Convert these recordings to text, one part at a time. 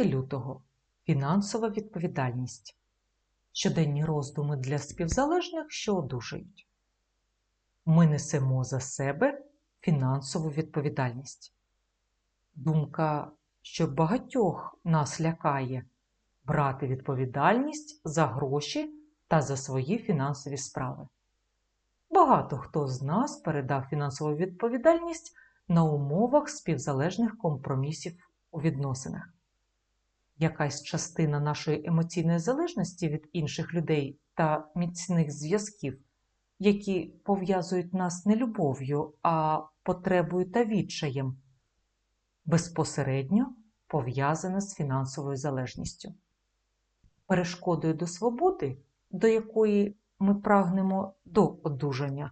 лютого фінансова відповідальність. Щоденні роздуми для співзалежних, що одужують. Ми несемо за себе фінансову відповідальність. Думка, що багатьох нас лякає брати відповідальність за гроші та за свої фінансові справи. Багато хто з нас передав фінансову відповідальність на умовах співзалежних компромісів у відносинах. Якась частина нашої емоційної залежності від інших людей та міцних зв'язків, які пов'язують нас не любов'ю, а потребою та відчаєм, безпосередньо пов'язана з фінансовою залежністю. Перешкодою до свободи, до якої ми прагнемо до одужання,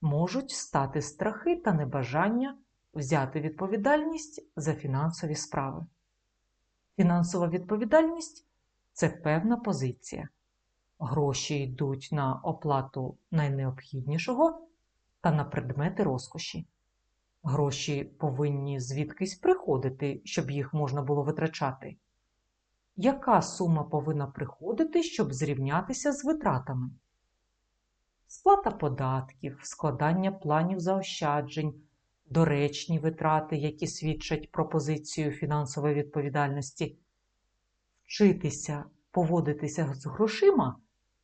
можуть стати страхи та небажання взяти відповідальність за фінансові справи. Фінансова відповідальність це певна позиція. Гроші йдуть на оплату найнеобхіднішого та на предмети розкоші. Гроші повинні звідкись приходити, щоб їх можна було витрачати. Яка сума повинна приходити, щоб зрівнятися з витратами? Сплата податків, складання планів заощаджень, доречні витрати, які свідчать про позицію фінансової відповідальності. Вчитися поводитися з грошима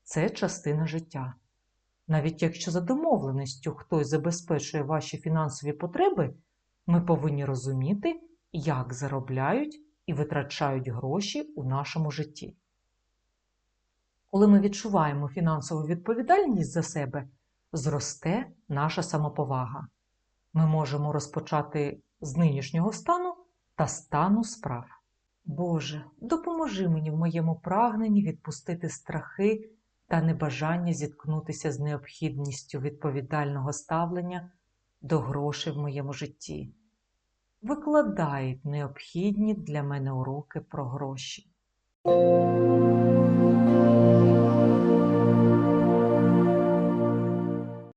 це частина життя. Навіть якщо за домовленістю хтось забезпечує ваші фінансові потреби, ми повинні розуміти, як заробляють і витрачають гроші у нашому житті. Коли ми відчуваємо фінансову відповідальність за себе, зросте наша самоповага. Ми можемо розпочати з нинішнього стану та стану справ. Боже, допоможи мені в моєму прагненні відпустити страхи та небажання зіткнутися з необхідністю відповідального ставлення до грошей в моєму житті. Викладають необхідні для мене уроки про гроші.